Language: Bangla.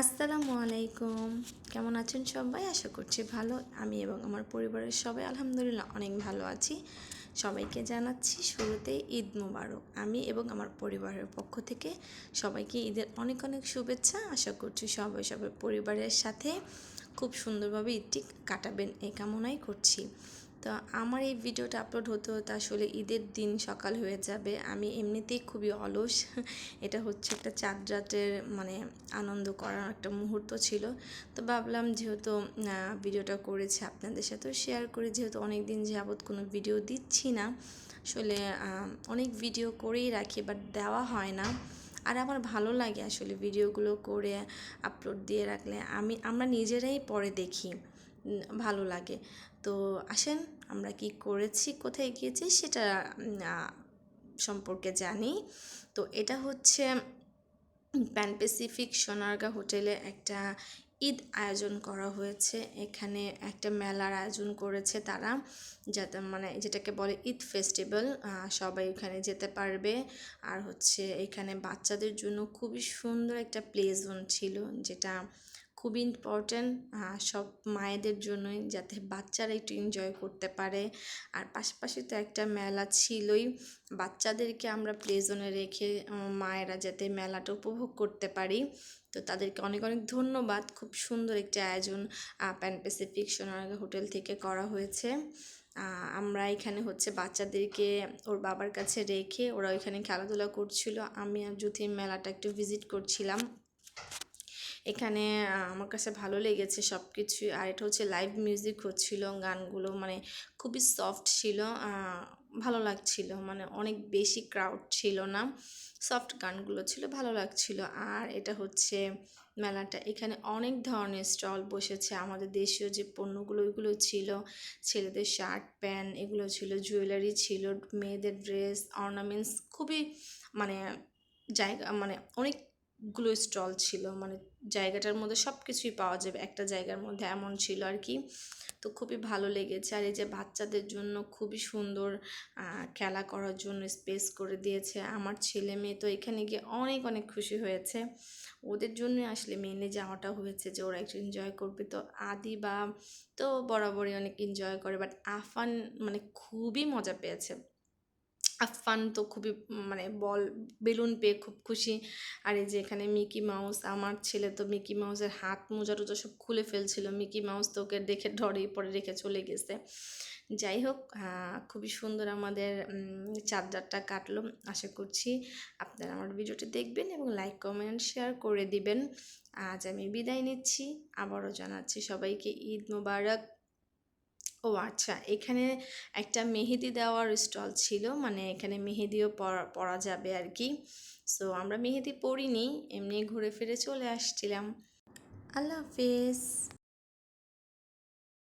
আসসালামু আলাইকুম। কেমন আছেন সবাই? আশা করছি ভালো। আমি এবং আমার পরিবারের সবাই আলহামদুলিল্লাহ অনেক ভালো আছি। সবাইকে জানাচ্ছি শুরুতেই ঈদ মুবারক। আমি এবং আমার পরিবারের পক্ষ থেকে সবাইকে ঈদের অনেক অনেক শুভেচ্ছা। আশা করছি সবাই সবাই পরিবারের সাথে খুব সুন্দরভাবে ঈদটি কাটাবেন এই কামনাই করছি। তো আমার এই ভিডিওটা আপলোড হতে হতে আসলে ঈদের দিন সকাল হয়ে যাবে। আমি এমনিতেই খুবই অলস। এটা হচ্ছে একটা চাঁদ রাতের মানে আনন্দ করার একটা মুহূর্ত ছিল। তো ভাবলাম যেহেতু ভিডিওটা করেছি আপনাদের সাথেও শেয়ার করি, যেহেতু অনেক দিন যাবৎ কোনো ভিডিও দিচ্ছি না, আসলে অনেক ভিডিও করেই রাখি বাট দেওয়া হয় না। আর আমার ভালো লাগে আসলে ভিডিওগুলো করে আপলোড দিয়ে রাখলে। আমি, আমরা নিজেরাই পরে দেখি। ভালো লাগে। তো আসেন, আমরা কি করেছি, কোথায় গিয়েছি সেটা সম্পর্কে জানি। তো এটা হচ্ছে প্যান প্যাসিফিক সোনারগা হোটেলে একটা ঈদ আয়োজন করা হয়েছে। এখানে একটা মেলার আয়োজন করেছে তারা, যাতে মানে যেটাকে বলে ঈদ ফেস্টিভ্যাল সবাই এখানে যেতে পারবে। আর হচ্ছে এখানে বাচ্চাদের জন্য খুবই সুন্দর একটা প্লে জোন ছিল, যেটা খুবই ইম্পর্ট্যান্ট সব মায়েদের জন্যই যাতে বাচ্চারা একটু এনজয় করতে পারে। আর পাশাপাশি তো একটা মেলা ছিলই, বাচ্চাদেরকে আমরা প্লেজনে রেখে মায়েরা যাতে মেলাটা উপভোগ করতে পারি। তো তাদেরকে অনেক অনেক ধন্যবাদ, খুব সুন্দর একটি আয়োজন প্যান প্যাসিফিক সোনারগা হোটেল থেকে করা হয়েছে। আমরা এখানে হচ্ছে বাচ্চাদেরকে ওর বাবার কাছে রেখে ওরা ওইখানে খেলাধুলা করছিল। আমি আর জ্যোতি মেলাটা একটু ভিজিট করছিলাম। এখানে আমার কাছে ভালো লেগেছে সব কিছুই আর এটা হচ্ছে লাইভ মিউজিক হচ্ছিল, গানগুলো মানে খুবই সফট ছিল ভালো লাগছিল। মানে অনেক বেশি ক্রাউড ছিল না সফট গানগুলো ছিল, ভালো লাগছিল। আর এটা হচ্ছে মেলাটা। এখানে অনেক ধরনের স্টল বসেছে। আমাদের দেশীয় যে পণ্যগুলো, ওইগুলো ছিল। ছেলেদের শার্ট প্যান্ট এগুলো ছিল। জুয়েলারি ছিল, মেয়েদের ড্রেস অর্নামেন্টস খুবই মানে জায়গা মানে অনেক গুলো স্টল ছিল মানে জায়গাটার মধ্যে সব কিছুই পাওয়া যাবে, একটা জায়গার মধ্যে এমন ছিল আর কি। তো খুবই ভালো লেগেছে আর এই যে বাচ্চাদের জন্য খুবই সুন্দর খেলা করার জন্য স্পেস করে দিয়েছে। আমার ছেলে মেয়ে তো এখানে গিয়ে অনেক অনেক খুশি হয়েছে। ওদের জন্যই আসলে মেনে যাওয়াটা হয়েছে যে ওরা একটু এনজয় করবে। তো আদি বা তো বরাবরই অনেক এনজয় করে বাট আফান মানে খুবই মজা পেয়েছে। আফান তো খুবই মানে বল, বেলুন পেয়ে খুব খুশি। আর এই যে এখানে মিকি মাউস আমার ছেলে তো মিকি মাউসের হাত মোজা টোজা সব খুলে ফেলছিল। মিকি মাউস তো ওকে দেখে ডরে পরে রেখে চলে গেছে। যাই হোক খুবই সুন্দর আমাদের চার্জারটা কাটলো। আশা করছি আপনারা আমার ভিডিওটি দেখবেন এবং লাইক কমেন্ট শেয়ার করে দিবেন। আজ আমি বিদায় নিচ্ছি। আবারও জানাচ্ছি সবাইকে ঈদ মোবারক। ও আচ্ছা এখানে একটা মেহেদি দেওয়ার স্টল ছিল মানে এখানে মেহেদিও পরা যাবে আর কি সো আমরা মেহেদি পরিনি, এমনি ঘুরে ফিরে চলে আসছিলাম। আল্লাহ হাফেজ।